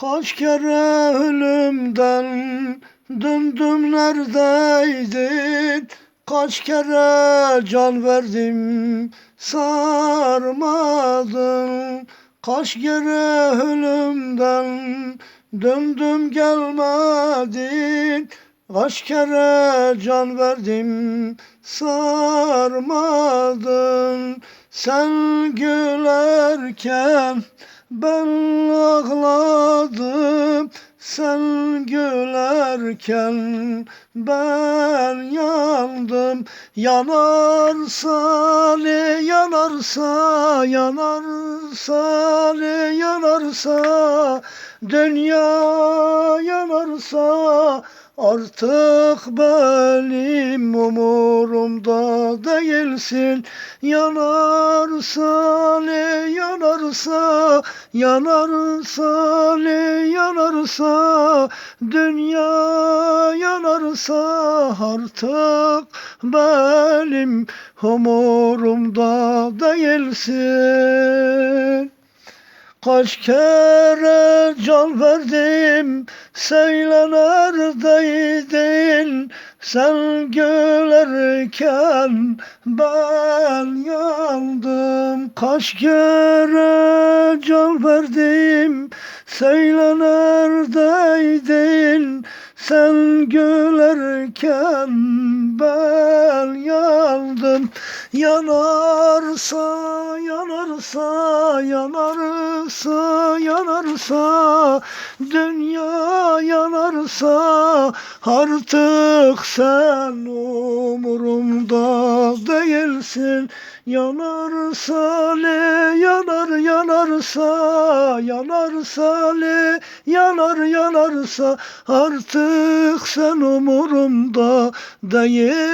Kaç kere ölümden döndüm neredeydin? Kaç kere can verdim sarmadın Kaç kere ölümden döndüm gelmedin Kaç kere can verdim sarmadın Sen gülerken ben ağladım Sen gülerken ben yandım. Yanarsa ne yanarsa Yanarsa ne yanarsa Dünya yanarsa Artık benim umurumda değilsin. Yanarsa ne yanarsa Yanarsa ne yanarsa Dünya yanarsa Artık benim umurumda değilsin. Kaç kere can verdim Söyle neredeydin Sen gülerken ben yandım. Kaç kere can verdim. Söyle neredeydin Sen gülerken ben yandım. Yanarsa yanarsa yanarsa yanarsa Dünya yanarsa artık sen umurumda değilsin. Yanarsa ne yanar yanarsa yanarsa ne yanar yanarsa artık sen umurumda değilsin